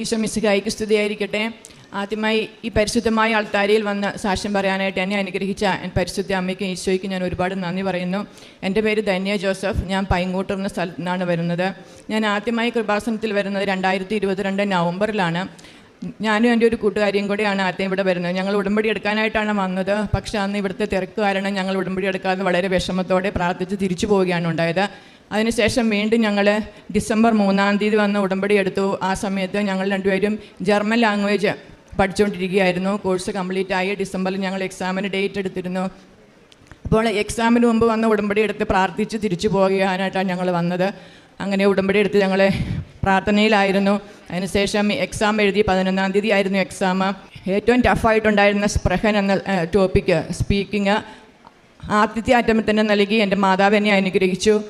ഈശോ മിശിഹായിക്ക് സ്തുതിയായിരിക്കട്ടെ. ആദ്യമായി ഈ പരിശുദ്ധമായ ആൾത്താരയിൽ വന്ന് സാക്ഷ്യം പറയാനായിട്ട് എന്നെ അനുഗ്രഹിച്ച പരിശുദ്ധ അമ്മയ്ക്കും ഈശോയ്ക്കും ഞാൻ ഒരുപാട് നന്ദി പറയുന്നു. എന്റെ പേര് ധന്യ ജോസഫ്. ഞാൻ പൈങ്ങോട്ടൂർ എന്ന സ്ഥലത്തു നിന്നാണ് വരുന്നത്. ഞാൻ ആദ്യമായി കൃപാസനത്തിൽ വരുന്നത് രണ്ടായിരത്തി ഇരുപത്തിരണ്ട് നവംബറിലാണ്. ഞാനും എന്റെ ഒരു കൂട്ടുകാരിയും കൂടെയാണ് ആദ്യം ഇവിടെ വരുന്നത്. ഞങ്ങൾ ഉടമ്പടി എടുക്കാനായിട്ടാണ് വന്നത്. പക്ഷേ അന്ന് ഇവിടുത്തെ തിരക്ക് കാരണം ഞങ്ങൾ ഉടമ്പടി എടുക്കാതെ വളരെ വിഷമത്തോടെ പ്രാർത്ഥിച്ച് തിരിച്ചു പോവുകയാണ് ഉണ്ടായത്. അതിനുശേഷം വീണ്ടും ഞങ്ങൾ ഡിസംബർ മൂന്നാം തീയതി വന്ന് ഉടമ്പടി എടുത്തു. ആ സമയത്ത് ഞങ്ങൾ രണ്ടുപേരും ജർമ്മൻ ലാംഗ്വേജ് പഠിച്ചുകൊണ്ടിരിക്കുകയായിരുന്നു കോഴ്സ് കംപ്ലീറ്റ് ആയി ഡിസംബറിൽ ഞങ്ങൾ എക്സാമിന് ഡേറ്റ് എടുത്തിരുന്നു. അപ്പോൾ എക്സാമിന് മുമ്പ് വന്ന് ഉടമ്പടി എടുത്ത് പ്രാർത്ഥിച്ച് തിരിച്ചു പോകാനായിട്ടാണ് ഞങ്ങൾ വന്നത്. അങ്ങനെ ഉടമ്പടി എടുത്ത് ഞങ്ങൾ പ്രാർത്ഥനയിലായിരുന്നു. അതിനുശേഷം എക്സാം എഴുതി പതിനൊന്നാം തീയതി ആയിരുന്നു എക്സാം. ഏറ്റവും ടഫായിട്ടുണ്ടായിരുന്ന സ്പ്രഹൻ എന്ന ടോപ്പിക്ക് സ്പീക്കിംഗ് ആദ്യത്തെ അറ്റംപ്റ്റ് തന്നെ നൽകി. എന്റെ മാതാവ് എന്നെ അനുഗ്രഹിച്ചു.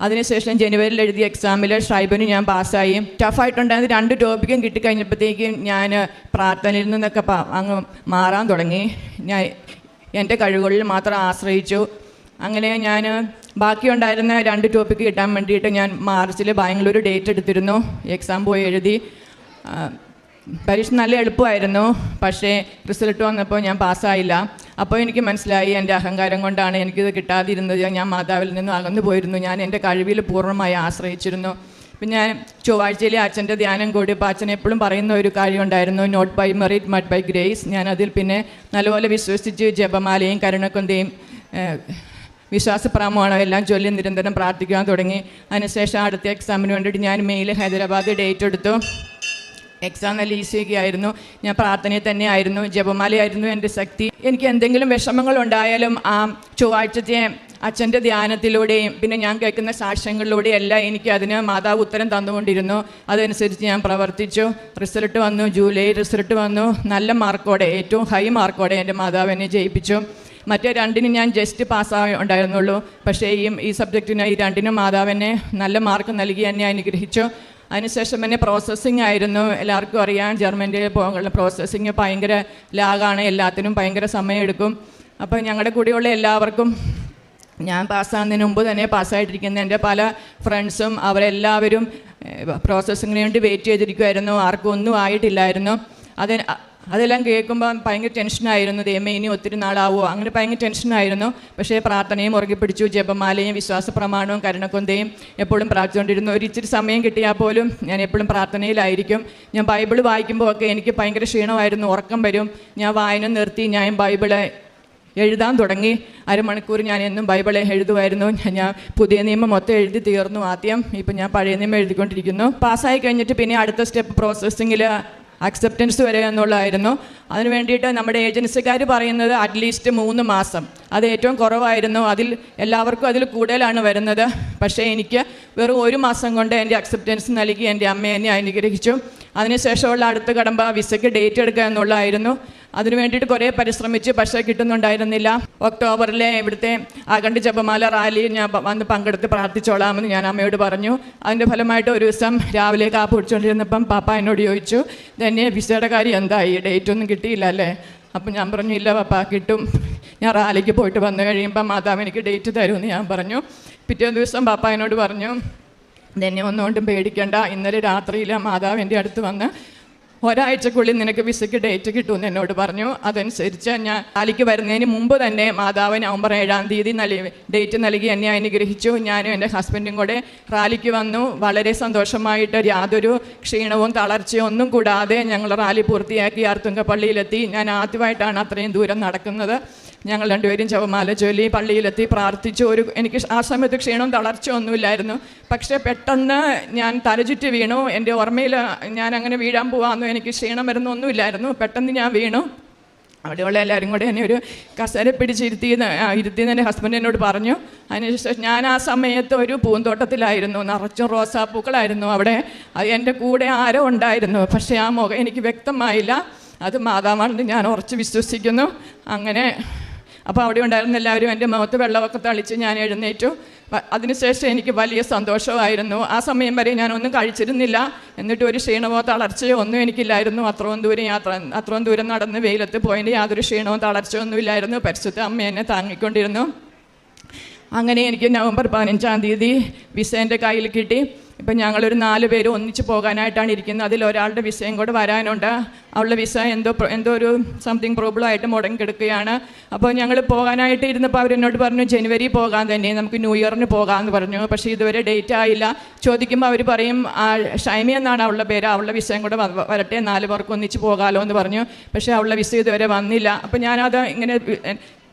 അതിനുശേഷം ജനുവരിയിൽ എഴുതിയ എക്സാമിൽ ഷൈബന് ഞാൻ പാസ്സായി ടഫായിട്ടുണ്ടായിരുന്ന രണ്ട് ടോപ്പിക്കും കിട്ടിക്കഴിഞ്ഞപ്പോഴത്തേക്കും ഞാൻ പ്രാർത്ഥനയിൽ നിന്നൊക്കെ അങ്ങ് മാറാൻ തുടങ്ങി. ഞാൻ എന്റെ കഴിവുകളിൽ മാത്രം ആശ്രയിച്ചു. അങ്ങനെ ഞാൻ ബാക്കിയുണ്ടായിരുന്ന രണ്ട് ടോപ്പിക്ക് കിട്ടാൻ വേണ്ടിയിട്ട് ഞാൻ മാർച്ചിൽ ബാംഗ്ലൂർ ഡേറ്റ് എടുത്തിരുന്നു. എക്സാം പോയി എഴുതി. പരീക്ഷ നല്ല എളുപ്പമായിരുന്നു. പക്ഷേ റിസൾട്ട് വന്നപ്പോൾ ഞാൻ പാസ്സായില്ല അപ്പോൾ എനിക്ക് മനസ്സിലായി എന്റെ അഹങ്കാരം കൊണ്ടാണ് എനിക്കിത് കിട്ടാതിരുന്നത്. ഞാൻ മാതാവിൽ നിന്ന് അകന്നു പോയിരുന്നു. ഞാൻ എന്റെ കഴിവിൽ പൂർണമായി ആശ്രയിച്ചിരുന്നു. പിന്നെ ഞാൻ ചൊവ്വാഴ്ചയിലെ അച്ഛന്റെ ധ്യാനം കൂടിയപ്പോൾ അച്ഛൻ എപ്പോഴും പറയുന്ന ഒരു കാര്യമുണ്ടായിരുന്നു not by merit but by grace ഞാൻ അതിൽ പിന്നെ നല്ലപോലെ വിശ്വസിച്ച് ജപമാലയും കരുണക്കൊന്തയും വിശ്വാസ പ്രാമമാണോ എല്ലാം ചൊല്ലി നിരന്തരം പ്രാർത്ഥിക്കാൻ തുടങ്ങി. അതിനുശേഷം അടുത്ത എക്സാമിന് വേണ്ടിയിട്ട് ഞാൻ മെയിൽ ഹൈദരാബാദ് ഡേറ്റ് എടുത്തു. എക്സാം നല്ല ഈസിയൊക്കെ ആയിരുന്നു ഞാൻ പ്രാർത്ഥനയിൽ തന്നെ ആയിരുന്നു ജപമാലയായിരുന്നു എന്റെ ശക്തി. എനിക്ക് എന്തെങ്കിലും വിഷമങ്ങൾ ഉണ്ടായാലും ആ ചൊവ്വാഴ്ചത്തെ അച്ഛന്റെ ധ്യാനത്തിലൂടെയും പിന്നെ ഞാൻ കേൾക്കുന്ന സാക്ഷ്യങ്ങളിലൂടെയും എല്ലാം എനിക്ക് അതിന് മാതാവ് ഉത്തരം തന്നുകൊണ്ടിരുന്നു. അതനുസരിച്ച് ഞാൻ പ്രവർത്തിച്ചു. റിസൾട്ട് വന്നു. ജൂലൈ റിസൾട്ട് വന്നു. നല്ല മാർക്കോടെ ഏറ്റവും ഹൈ മാർക്കോടെ എന്റെ മാതാവ് എന്നെ ജയിപ്പിച്ചു. മറ്റേ രണ്ടിനും ഞാൻ ജസ്റ്റ് പാസ്സായി ഉണ്ടായിരുന്നുള്ളൂ. പക്ഷേ ഈ ഈ സബ്ജക്റ്റിന് ഈ രണ്ടിനും മാതാവിനെ നല്ല മാർക്ക് നൽകി എന്നെ അനുഗ്രഹിച്ചു. അതിനുശേഷം തന്നെ പ്രോസസ്സിങ് ആയിരുന്നു. എല്ലാവർക്കും അറിയാം. ജർമ്മനിയിൽ പോകാനുള്ള പ്രോസസ്സിങ് ഭയങ്കര ലാഗാണ്. എല്ലാത്തിനും ഭയങ്കര സമയമെടുക്കും. അപ്പോൾ ഞങ്ങളുടെ കൂടെയുള്ള എല്ലാവർക്കും ഞാൻ പാസ്സാകുന്നതിന് മുമ്പ് തന്നെ പാസ്സായിട്ടിരിക്കുന്ന എന്റെ പല ഫ്രണ്ട്സും അവരെല്ലാവരും പ്രോസസ്സിങ്ങിന് വേണ്ടി വെയിറ്റ് ചെയ്തിരിക്കുമായിരുന്നു ആർക്കും ഒന്നും ആയിട്ടില്ലായിരുന്നു. അതിന് അതെല്ലാം കേൾക്കുമ്പോൾ ഭയങ്കര ടെൻഷനായിരുന്നു ദൈവമേ ഇനി ഒത്തിരി നാളാവോ? അങ്ങനെ ഭയങ്കര ടെൻഷനായിരുന്നു പക്ഷേ പ്രാർത്ഥനയും മുറുകെ പിടിച്ചു. ജപമാലയും വിശ്വാസ പ്രമാണവും കരുണക്കൊന്തയും എപ്പോഴും പ്രാർത്ഥിച്ചുകൊണ്ടിരുന്നു. ഒരു ഇച്ചിരി സമയം കിട്ടിയാൽ പോലും ഞാൻ എപ്പോഴും പ്രാർത്ഥനയിലായിരിക്കും. ഞാൻ ബൈബിൾ വായിക്കുമ്പോൾ ഒക്കെ എനിക്ക് ഭയങ്കര ക്ഷീണമായിരുന്നു. ഉറക്കം വരും. ഞാൻ വായന നിർത്തി. ഞാൻ ബൈബിൾ എഴുതാൻ തുടങ്ങി. അരമണിക്കൂർ ഞാൻ എന്നും ബൈബിളെ എഴുതുമായിരുന്നു. ഞാൻ പുതിയ നിയമം മൊത്തം എഴുതി തീർന്നു ആദ്യം. ഇപ്പം ഞാൻ പഴയ നിയമം എഴുതിക്കൊണ്ടിരിക്കുന്നു. പാസ്സായി കഴിഞ്ഞിട്ട് പിന്നെ അടുത്ത സ്റ്റെപ്പ് പ്രോസസ്സിങ്ങിൽ അക്സെപ്റ്റൻസ് വരെ എന്നുള്ളതായിരുന്നു. അതിന് വേണ്ടിയിട്ട് നമ്മുടെ ഏജൻസിക്കാർ പറയുന്നത് അറ്റ്ലീസ്റ്റ് മൂന്ന് മാസം. അത് ഏറ്റവും കുറവായിരുന്നു. അതിൽ എല്ലാവർക്കും അതിൽ കൂടുതലാണ് വരുന്നത്. പക്ഷേ എനിക്ക് വെറും ഒരു മാസം കൊണ്ട് എന്റെ അക്സെപ്റ്റൻസ് നൽകി എന്റെ അമ്മ എന്നെ അനുഗ്രഹിച്ചു. അതിനുശേഷമുള്ള അടുത്ത കടമ്പ വിസയ്ക്ക് ഡേറ്റ് എടുക്കുക എന്നുള്ളതായിരുന്നു. അതിനു വേണ്ടിയിട്ട് കുറേ പരിശ്രമിച്ച് പക്ഷേ കിട്ടുന്നുണ്ടായിരുന്നില്ല. ഒക്ടോബറിലെ ഇവിടുത്തെ അഖണ്ഡ് ജപമാല റാലി ഞാൻ വന്ന് പങ്കെടുത്ത് പ്രാർത്ഥിച്ചോളാമെന്ന് ഞാൻ അമ്മയോട് പറഞ്ഞു. അതിന്റെ ഫലമായിട്ട് ഒരു ദിവസം രാവിലെ കാപ്പ് കുടിച്ചുകൊണ്ടിരുന്നപ്പം പാപ്പ എന്നോട് ചോദിച്ചു തന്നെ വിസയുടെ കാര്യം എന്തായി? ഡേറ്റ് ഒന്നും കിട്ടിയില്ല അല്ലേ? അപ്പം ഞാൻ പറഞ്ഞു ഇല്ല പാപ്പ കിട്ടും. ഞാൻ റാലിക്ക് പോയിട്ട് വന്നു കഴിയുമ്പോൾ മാതാവ് എനിക്ക് ഡേറ്റ് തരുമെന്ന് ഞാൻ പറഞ്ഞു. പിറ്റേ ദിവസം പാപ്പ എന്നോട് പറഞ്ഞു തന്നെ ഒന്നുകൊണ്ടും പേടിക്കേണ്ട. ഇന്നലെ രാത്രിയിൽ മാതാവ് എന്റെ അടുത്ത് വന്ന് ഒരാഴ്ചക്കുള്ളിൽ നിനക്ക് വിസയ്ക്ക് ഡേറ്റ് കിട്ടുമെന്ന് എന്നോട് പറഞ്ഞു. അതനുസരിച്ച് ഞാൻ റാലിക്ക് വരുന്നതിന് മുമ്പ് തന്നെ മാതാവ് നവംബർ ഏഴാം തീയതി നൽകി ഡേറ്റ് നൽകി എന്നെ അനുഗ്രഹിച്ചു. ഞാനും എന്റെ ഹസ്ബൻഡും കൂടെ റാലിക്ക് വന്നു. വളരെ സന്തോഷമായിട്ട് യാതൊരു ക്ഷീണവും തളർച്ചയും ഒന്നും കൂടാതെ ഞങ്ങൾ റാലി പൂർത്തിയാക്കി ആർത്തുങ്ക പള്ളിയിലെത്തി ഞാൻ ആദ്യമായിട്ടാണ് അത്രയും ദൂരം നടക്കുന്നത്. ഞങ്ങൾ രണ്ടുപേരും ജപമാല ചൊല്ലി പള്ളിയിലെത്തി പ്രാർത്ഥിച്ചു. ഒരു എനിക്ക് ആ സമയത്ത് ക്ഷീണവും തളർച്ചയൊന്നുമില്ലായിരുന്നു പക്ഷേ പെട്ടെന്ന് ഞാൻ തലചുറ്റി വീണു. എന്റെ ഓർമ്മയിൽ ഞാൻ അങ്ങനെ വീഴാൻ പോകാമെന്നോ എനിക്ക് ക്ഷീണം വരുന്നൊന്നുമില്ലായിരുന്നു പെട്ടെന്ന് ഞാൻ വീണു. അവിടെയുള്ള എല്ലാവരും കൂടെ എന്നെ ഒരു കസര പിടിച്ചിരുത്തി ഇരുത്തിയെന്ന് എന്റെ ഹസ്ബൻഡ് എന്നോട് പറഞ്ഞു. അതിനുശേഷം ഞാൻ ആ സമയത്ത് ഒരു പൂന്തോട്ടത്തിലായിരുന്നു. നിറച്ചും റോസാപ്പൂക്കളായിരുന്നു അവിടെ. എന്റെ കൂടെ ആരോ ഉണ്ടായിരുന്നു. പക്ഷേ ആ മുഖം എനിക്ക് വ്യക്തമായില്ല. അത് മാതാവാണെന്ന് ഞാൻ ഉറച്ച് വിശ്വസിക്കുന്നു. അങ്ങനെ അപ്പോൾ അവിടെ ഉണ്ടായിരുന്ന എല്ലാവരും എന്റെ മുഖത്ത് വെള്ളമൊക്കെ തളിച്ച് ഞാൻ എഴുന്നേറ്റു. അതിനുശേഷം എനിക്ക് വലിയ സന്തോഷമായിരുന്നു. ആ സമയം വരെ ഞാനൊന്നും കഴിച്ചിരുന്നില്ല. എന്നിട്ട് ഒരു ക്ഷീണമോ തളർച്ചയോ ഒന്നും എനിക്കില്ലായിരുന്നു. അത്രയും ദൂരം യാത്ര അത്രയും ദൂരം നടന്ന് വെയിലത്ത് പോയതിന്റെ യാതൊരു ക്ഷീണമോ തളർച്ചയോ ഒന്നും ഇല്ലായിരുന്നു. പരിശുദ്ധ അമ്മ എന്നെ താങ്ങിക്കൊണ്ടിരുന്നു. അങ്ങനെ എനിക്ക് നവംബർ പതിനഞ്ചാം തീയതി വിസ എന്റെ കയ്യിൽ കിട്ടി. ഇപ്പം ഞങ്ങളൊരു നാല് പേര് ഒന്നിച്ച് പോകാനായിട്ടാണ് ഇരിക്കുന്നത്. അതിൽ ഒരാളുടെ വിസയും കൂടെ വരാനുണ്ട്. അവളുടെ വിസ എന്തോ എന്തോ ഒരു സംതിങ് പ്രോബ്ലം ആയിട്ട് മുടങ്ങി കിടക്കുകയാണ് അപ്പോൾ ഞങ്ങൾ പോകാനായിട്ട് ഇരുന്നപ്പോൾ അവരെന്നോട് പറഞ്ഞു ജനുവരി പോകാൻ തന്നെ നമുക്ക് ന്യൂ ഇയറിന് പോകാമെന്ന് പറഞ്ഞു. പക്ഷേ ഇതുവരെ ഡേറ്റ് ആയില്ല. ചോദിക്കുമ്പോൾ അവർ പറയും "ആ, ഷൈമി എന്നാണ് അവളുടെ പേര്. അവളുടെ വിസയും കൂടെ വരട്ടെ നാല് പേർക്ക് ഒന്നിച്ച് പോകാമല്ലോ എന്ന് പറഞ്ഞു. പക്ഷേ അവളുടെ വിസ ഇതുവരെ വന്നില്ല. അപ്പോൾ ഞാനത് ഇങ്ങനെ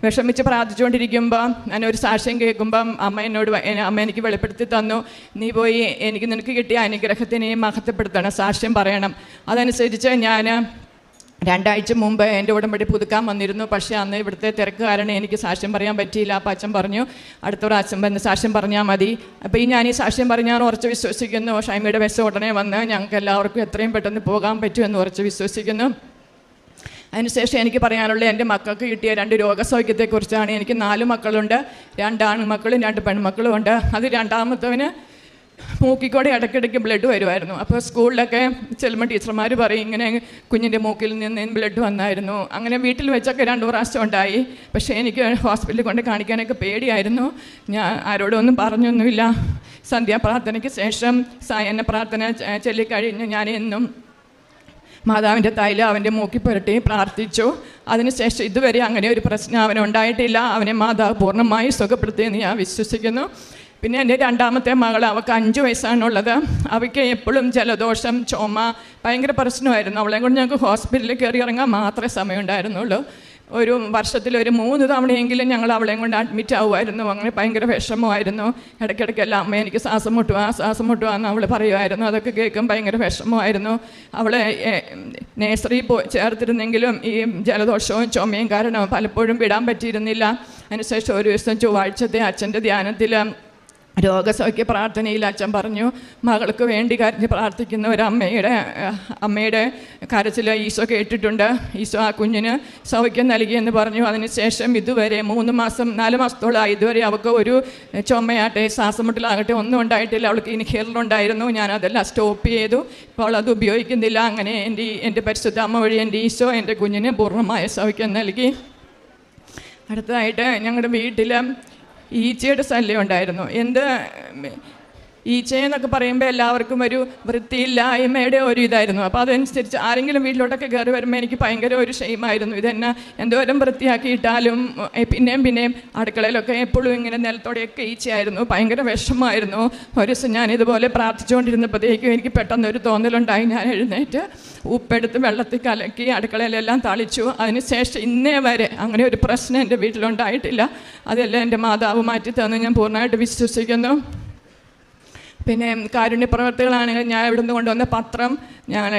വിഷമിച്ച് പ്രാർത്ഥിച്ചുകൊണ്ടിരിക്കുമ്പോൾ ഞാൻ ഒരു സാക്ഷ്യം കേൾക്കുമ്പം അമ്മ എന്നോട് അമ്മ എനിക്ക് വെളിപ്പെടുത്തി തന്നു. നീ പോയി എനിക്ക് നിനക്ക് കിട്ടിയ അനുഗ്രഹത്തിനെ മഹത്വപ്പെടുത്തണം സാക്ഷ്യം പറയണം. അതനുസരിച്ച് ഞാൻ രണ്ടാഴ്ച മുമ്പ് എന്റെ ഉടമ്പടി പുതുക്കാൻ വന്നിരുന്നു. പക്ഷേ അന്ന് ഇവിടുത്തെ തിരക്ക് കാരണം എനിക്ക് സാക്ഷ്യം പറയാൻ പറ്റിയില്ല. അപ്പം അച്ഛൻ പറഞ്ഞു അടുത്ത പ്രാവശ്യം വന്ന് സാക്ഷ്യം പറഞ്ഞാൽ മതി. അപ്പോൾ ഈ ഞാൻ ഈ സാക്ഷ്യം പറഞ്ഞാൽ ഉറച്ച് വിശ്വസിക്കുന്നു. ഷൈമിയുടെ ബസ് ഉടനെ വന്ന് ഞങ്ങൾക്ക് എല്ലാവർക്കും എത്രയും പെട്ടെന്ന് പോകാൻ പറ്റുമെന്ന് ഉറച്ച് വിശ്വസിക്കുന്നു. അതിനുശേഷം എനിക്ക് പറയാനുള്ള എന്റെ മക്കൾക്ക് കിട്ടിയ രണ്ട് രോഗസൗഖ്യത്തെക്കുറിച്ചാണ്. എനിക്ക് നാല് മക്കളുണ്ട്. രണ്ട് ആൺമക്കളും രണ്ട് പെൺമക്കളും ഉണ്ട്. അത് രണ്ടാമത്തവന് മൂക്കിക്കൂടെ ഇടയ്ക്കിടയ്ക്ക് ബ്ലഡ് വരുമായിരുന്നു. അപ്പോൾ സ്കൂളിലൊക്കെ ചെല്ലുമ്പോൾ ടീച്ചർമാർ പറയും ഇങ്ങനെ കുഞ്ഞിന്റെ മൂക്കിൽ നിന്ന് ബ്ലഡ് വന്നായിരുന്നു. അങ്ങനെ വീട്ടിൽ വെച്ചൊക്കെ രണ്ട് പ്രാവശ്യം ഉണ്ടായി. പക്ഷേ എനിക്ക് ഹോസ്പിറ്റലിൽ കൊണ്ട് കാണിക്കാനൊക്കെ പേടിയായിരുന്നു. ഞാൻ ആരോടൊന്നും പറഞ്ഞൊന്നുമില്ല. സന്ധ്യാപ്രാർത്ഥനയ്ക്ക് ശേഷം സായന്ന പ്രാർത്ഥന ചൊല്ലിക്കഴിഞ്ഞ് ഞാൻ എന്നും മാതാവിന്റെ തൈല അവന്റെ മൂക്കി പുരട്ടി പ്രാർത്ഥിച്ചു. അതിനുശേഷം ഇതുവരെ അങ്ങനെ ഒരു പ്രശ്നം അവനുണ്ടായിട്ടില്ല. അവനെ മാതാവ് പൂർണമായി സുഖപ്പെടുത്തിയെന്ന് ഞാൻ വിശ്വസിക്കുന്നു. പിന്നെ എന്റെ രണ്ടാമത്തെ മകൾ അവൾക്ക് അഞ്ച് വയസ്സാണുള്ളത്. അവയ്ക്ക് എപ്പോഴും ജലദോഷം ചുമ ഭയങ്കര പ്രശ്നമായിരുന്നു. അവളെ കൊണ്ട് ഞങ്ങൾക്ക് ഹോസ്പിറ്റലിൽ കയറി ഇറങ്ങാൻ മാത്രമേ സമയമുണ്ടായിരുന്നുള്ളൂ. ഒരു വർഷത്തിൽ ഒരു മൂന്ന് തവണയെങ്കിലും ഞങ്ങൾ അവളെയും കൊണ്ട് അഡ്മിറ്റ് ആവുമായിരുന്നു. അങ്ങനെ ഭയങ്കര വിഷമമായിരുന്നു. ഇടയ്ക്കിടയ്ക്കെല്ലാം അമ്മ എനിക്ക് ശ്വാസം മുട്ടുക ശ്വാസം മുട്ടുക എന്ന് അവൾ പറയുമായിരുന്നു. അതൊക്കെ കേൾക്കും ഭയങ്കര വിഷമമായിരുന്നു. അവളെ നേഴ്സറി പോ ചേർത്തിരുന്നെങ്കിലും ഈ ജലദോഷവും ചുമയും കാരണം പലപ്പോഴും വിടാൻ പറ്റിയിരുന്നില്ല. അതിനുശേഷം ഒരു ദിവസം ചൊവ്വാഴ്ചത്തെ അച്ഛന്റെ ധ്യാനത്തിൽ രോഗസൗഖ്യ പ്രാർത്ഥനയിൽ അച്ഛൻ പറഞ്ഞു മകൾക്ക് വേണ്ടി കരഞ്ഞ് പ്രാർത്ഥിക്കുന്ന ഒരു അമ്മയുടെ അമ്മയുടെ കരച്ചിൽ ഈശോ കേട്ടിട്ടുണ്ട് ഈശോ ആ കുഞ്ഞിന് സൗഖ്യം നൽകിയെന്ന് പറഞ്ഞു. അതിനുശേഷം ഇതുവരെ മൂന്ന് മാസം നാല് മാസത്തോളമായി ഇതുവരെ അവൾക്ക് ഒരു ചുമയാട്ടെ ശ്വാസമുട്ടലാകട്ടെ ഒന്നും ഉണ്ടായിട്ടില്ല. അവൾക്ക് ഇൻഹേലറുണ്ടായിരുന്നു ഞാൻ അതെല്ലാം സ്റ്റോപ്പ് ചെയ്തു. ഇപ്പോൾ അത് ഉപയോഗിക്കുന്നില്ല. അങ്ങനെ എന്റെ എന്റെ പരിശുദ്ധ അമ്മ വഴി എന്റെ ഈശോ എന്റെ കുഞ്ഞിന് പൂർണമായ സൗഖ്യം നൽകി. അടുത്തതായിട്ട് ഞങ്ങളുടെ വീട്ടിൽ ഈച്ചയുടെ ശല്യം ഉണ്ടായിരുന്നു. എന്ത് ഈച്ചയെന്നൊക്കെ പറയുമ്പോൾ എല്ലാവർക്കും ഒരു വൃത്തിയില്ലായ്മയുടെ ഒരു ഇതായിരുന്നു. അപ്പോൾ അതനുസരിച്ച് ആരെങ്കിലും വീട്ടിലോട്ടൊക്കെ കയറി വരുമ്പോൾ എനിക്ക് ഭയങ്കര ഒരു ഷെയിമായിരുന്നു ഇതെന്നെ എന്തോരം വൃത്തിയാക്കിയിട്ടാലും പിന്നെയും പിന്നെയും അടുക്കളയിലൊക്കെ എപ്പോഴും ഇങ്ങനെ നിലത്തോടെയൊക്കെ ഈച്ചയായിരുന്നു. ഭയങ്കര വിഷമമായിരുന്നു. ഒരു ദിവസം ഞാൻ ഇതുപോലെ പ്രാർത്ഥിച്ചുകൊണ്ടിരുന്നപ്പോഴത്തേക്കും എനിക്ക് പെട്ടെന്ന് ഒരു തോന്നലുണ്ടായി. ഞാൻ എഴുന്നേറ്റ് ഉപ്പെടുത്ത് വെള്ളത്തിൽ കലക്കി അടുക്കളയിലെല്ലാം തളിച്ചു. അതിനുശേഷം ഇന്നേ വരെ അങ്ങനെ ഒരു പ്രശ്നം എന്റെ വീട്ടിലുണ്ടായിട്ടില്ല. അതെല്ലാം എന്റെ മാതാവ് മാറ്റി തന്നു ഞാൻ പൂർണമായിട്ട് വിശ്വസിക്കുന്നു. പിന്നെ കാരുണ്യ പ്രവർത്തികളാണെങ്കിൽ ഞാൻ ഇവിടുന്ന് കൊണ്ടുവന്ന പത്രം ഞാൻ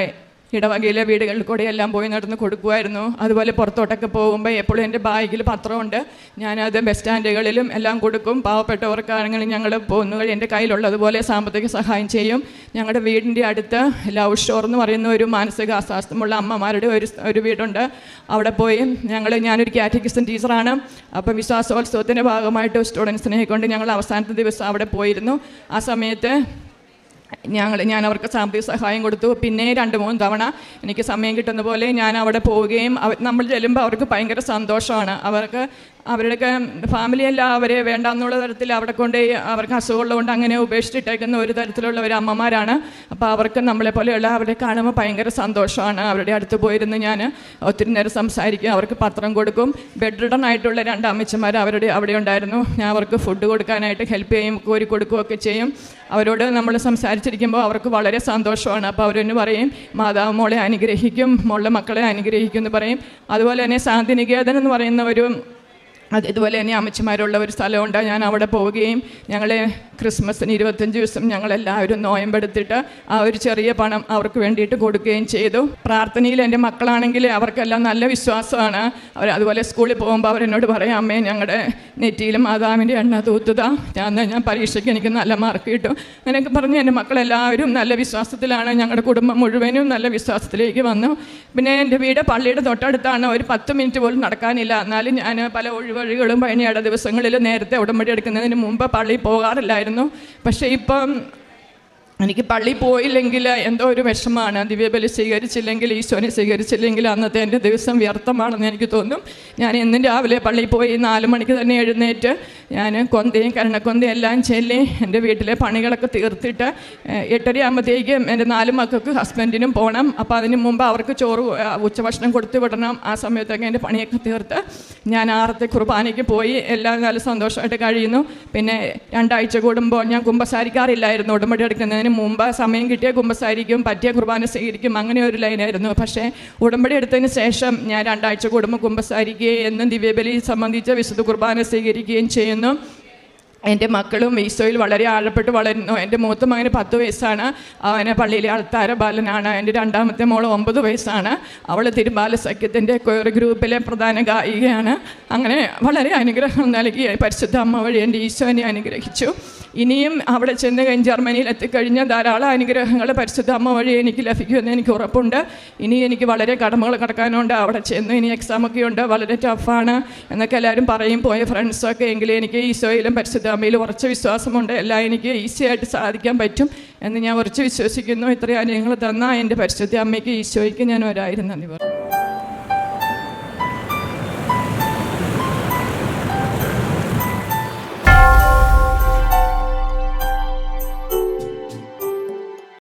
ഇടവകയിലെ വീടുകളിൽ കൂടെ എല്ലാം പോയി നടന്ന് കൊടുക്കുമായിരുന്നു അതുപോലെ പുറത്തോട്ടൊക്കെ പോകുമ്പോൾ എപ്പോഴും എന്റെ ബാഗിൽ പത്രമുണ്ട്. ഞാനത് ബസ് സ്റ്റാൻഡുകളിലും എല്ലാം കൊടുക്കും. പാവപ്പെട്ടവർക്കാണെങ്കിൽ ഞങ്ങൾ പോകുന്ന വഴി എന്റെ കയ്യിലുള്ളതുപോലെ സാമ്പത്തിക സഹായം ചെയ്യും. ഞങ്ങളുടെ വീടിന്റെ അടുത്ത് ലവ് ഷോർ എന്ന് പറയുന്ന ഒരു മാനസിക അസ്വാസ്ഥ്യമുള്ള അമ്മമാരുടെ ഒരു ഒരു വീടുണ്ട്. അവിടെ പോയി ഞങ്ങൾ ഞാനൊരു കാറ്റഗിസ്റ്റൻ ടീച്ചറാണ്. അപ്പോൾ വിശ്വാസോത്സവത്തിന്റെ ഭാഗമായിട്ട് സ്റ്റുഡൻസിനെ കൊണ്ട് ഞങ്ങൾ അവസാനത്തെ ദിവസം അവിടെ പോയിരുന്നു. ആ സമയത്ത് ഞങ്ങൾ ഞാൻ അവർക്ക് സാമ്പത്തിക സഹായം കൊടുത്തു. പിന്നെ രണ്ട് മൂന്ന് തവണ എനിക്ക് സമയം കിട്ടുന്ന പോലെ ഞാൻ അവിടെ പോവുകയും നമ്മൾ ചെല്ലുമ്പോൾ അവർക്ക് ഭയങ്കര സന്തോഷമാണ്. അവർക്ക് അവരുടെയൊക്കെ ഫാമിലി എല്ലാം അവരെ വേണ്ടാന്നുള്ള തരത്തിൽ അവിടെ കൊണ്ട് അവർക്ക് അസുഖമുള്ളതുകൊണ്ട് അങ്ങനെ ഉപേക്ഷിച്ചിട്ടേക്കുന്ന ഒരു തരത്തിലുള്ള ഒരു അമ്മമാരാണ്. അപ്പോൾ അവർക്ക് നമ്മളെ പോലെയുള്ള അവരെ കാണുമ്പോൾ ഭയങ്കര സന്തോഷമാണ്. അവരുടെ അടുത്ത് പോയിരുന്ന് ഞാൻ ഒത്തിരി നേരം സംസാരിക്കും. അവർക്ക് പത്രം കൊടുക്കും. ബെഡ് റിഡൺ ആയിട്ടുള്ള രണ്ട് അമ്മച്ചമാർ അവരുടെ അവിടെ ഉണ്ടായിരുന്നു. ഞാൻ അവർക്ക് ഫുഡ് കൊടുക്കാനായിട്ട് ഹെൽപ്പ് ചെയ്യും കോരി കൊടുക്കുകയൊക്കെ ചെയ്യും. അവരോട് നമ്മൾ സംസാരിച്ചിരിക്കുമ്പോൾ അവർക്ക് വളരെ സന്തോഷമാണ്. അപ്പോൾ അവരെന്ന് പറയും മാതാവ് മോളെ അനുഗ്രഹിക്കും മോളുടെ മക്കളെ അനുഗ്രഹിക്കും എന്ന് പറയും. അതുപോലെ തന്നെ ശാന്തിനികേതൻ എന്ന് പറയുന്ന ഒരു അത് ഇതുപോലെ തന്നെ അമ്മച്ചിമാരുള്ള ഒരു സ്ഥലമുണ്ട്. ഞാൻ അവിടെ പോവുകയും ഞങ്ങൾ ക്രിസ്മസിന് ഇരുപത്തഞ്ച് ദിവസം ഞങ്ങളെല്ലാവരും നോയമ്പെടുത്തിട്ട് ആ ഒരു ചെറിയ പണം അവർക്ക് വേണ്ടിയിട്ട് കൊടുക്കുകയും ചെയ്തു. പ്രാർത്ഥനയിൽ എന്റെ മക്കളാണെങ്കിൽ അവർക്കെല്ലാം നല്ല വിശ്വാസമാണ്. അവർ അതുപോലെ സ്കൂളിൽ പോകുമ്പോൾ അവരെന്നോട് പറയാം അമ്മേ ഞങ്ങളുടെ നെറ്റിയിലും മാതാവിന്റെ എണ്ണ തൂത്തുതാ. ഞാൻ ഞാൻ പരീക്ഷയ്ക്ക് എനിക്ക് നല്ല മാർക്ക് കിട്ടും. അങ്ങനെയൊക്കെ പറഞ്ഞ് എന്റെ മക്കളെല്ലാവരും നല്ല വിശ്വാസത്തിലാണ്. ഞങ്ങളുടെ കുടുംബം മുഴുവനും നല്ല വിശ്വാസത്തിലേക്ക് വന്നു. പിന്നെ എന്റെ വീട് പള്ളിയുടെ തൊട്ടടുത്താണ്. ഒരു പത്ത് മിനിറ്റ് പോലും നടക്കാനില്ല. എന്നാലും ഞാൻ പല ഒഴിവഴികളും പഴനിയുടെ ദിവസങ്ങളിൽ നേരത്തെ ഉടമ്പടി എടുക്കുന്നതിന് മുമ്പ് പള്ളിയിൽ പോകാറില്ലായിരുന്നു. പക്ഷേ ഇപ്പം എനിക്ക് പള്ളി പോയില്ലെങ്കിൽ എന്തോ ഒരു വിഷമമാണ്. ദിവ്യബലി സ്വീകരിച്ചില്ലെങ്കിൽ ഈശോനെ സ്വീകരിച്ചില്ലെങ്കിൽ അന്നത്തെ എന്റെ ദിവസം വ്യർത്ഥമാണെന്ന് എനിക്ക് തോന്നും. ഞാൻ എന്നും രാവിലെ പള്ളിയിൽ പോയി നാല് മണിക്ക് തന്നെ എഴുന്നേറ്റ് ഞാൻ കൊന്തയും കരണക്കൊന്തയും എല്ലാം ചെല്ലി എന്റെ വീട്ടിലെ പണികളൊക്കെ തീർത്തിട്ട് എട്ടരയാകുമ്പോഴത്തേക്കും എന്റെ നാല് മക്കൾക്ക് ഹസ്ബൻഡിനും പോകണം. അപ്പോൾ അതിന് മുമ്പ് അവർക്ക് ചോറ് ഉച്ചഭക്ഷണം കൊടുത്തു വിടണം. ആ സമയത്തൊക്കെ എന്റെ പണിയൊക്കെ തീർത്ത് ഞാൻ ആറത്തെ കുർബാനയ്ക്ക് പോയി. എല്ലാം നല്ല സന്തോഷമായിട്ട് കഴിയുന്നു. പിന്നെ രണ്ടാഴ്ച കൂടുമ്പോൾ ഞാൻ കുമ്പസാരിക്കാറില്ലായിരുന്നു ഉടമ്പടി എടുക്കുന്നതിന്. മുമ്പ് സമയം കിട്ടിയ കുമ്പസാരിക്കും പറ്റിയ കുർബാന സ്വീകരിക്കും അങ്ങനെ ഒരു ലൈനായിരുന്നു പക്ഷേ ഉടമ്പടി എടുത്തതിന് ശേഷം ഞാൻ രണ്ടാഴ്ച കൂടുമ്പോൾ കുമ്പസാരിക്കുകയും എന്നും ദിവ്യബലി സംബന്ധിച്ച വിശുദ്ധ കുർബാന സ്വീകരിക്കുകയും ചെയ്യുന്നു. എന്റെ മക്കളും ഈശോയിൽ വളരെ ആഴപ്പെട്ട് വളരുന്നു. എന്റെ മൂത്ത മകന് പത്ത് വയസ്സാണ്. അവനെ പള്ളിയിലെ അൾത്താര ബാലനാണ്. എന്റെ രണ്ടാമത്തെ മോൾ ഒമ്പത് വയസ്സാണ്. അവൾ തിരുബാല സഖ്യത്തിന്റെ കൊയർ ഗ്രൂപ്പിലെ പ്രധാന ഗായികയാണ്. അങ്ങനെ വളരെ അനുഗ്രഹം നൽകി പരിശുദ്ധ അമ്മ വഴി എന്റെ ഈശോനെ അനുഗ്രഹിച്ചു. ഇനിയും അവിടെ ചെന്ന് കഴിഞ്ഞ് ജർമ്മനിയിൽ എത്തിക്കഴിഞ്ഞ ധാരാളം അനുഗ്രഹങ്ങൾ പരിശുദ്ധ അമ്മ വഴി എനിക്ക് ലഭിക്കുമെന്ന് എനിക്ക് ഉറപ്പുണ്ട്. ഇനി എനിക്ക് വളരെ കടമകൾ കടക്കാനുണ്ട്. അവിടെ ചെന്ന് ഇനി എക്സാമൊക്കെ ഉണ്ട്. വളരെ ടഫാണ് എന്നൊക്കെ എല്ലാവരും പറയും. പോയ ഫ്രണ്ട്സൊക്കെ എങ്കിലും എനിക്ക് ഈശോയിലും പരിശുദ്ധ അമ്മയിലും ഉറച്ച വിശ്വാസമുണ്ട്. എല്ലാം എനിക്ക് ഈസി ആയിട്ട് സാധിക്കാൻ പറ്റും എന്ന് ഞാൻ ഉറച്ച് വിശ്വസിക്കുന്നു. ഇത്രയും അനുഗ്രഹങ്ങൾ തന്ന എന്റെ പരിശുദ്ധ അമ്മയ്ക്ക് ഈശോയ്ക്ക് ഞാൻ ഒരായിരം നന്ദി പറഞ്ഞു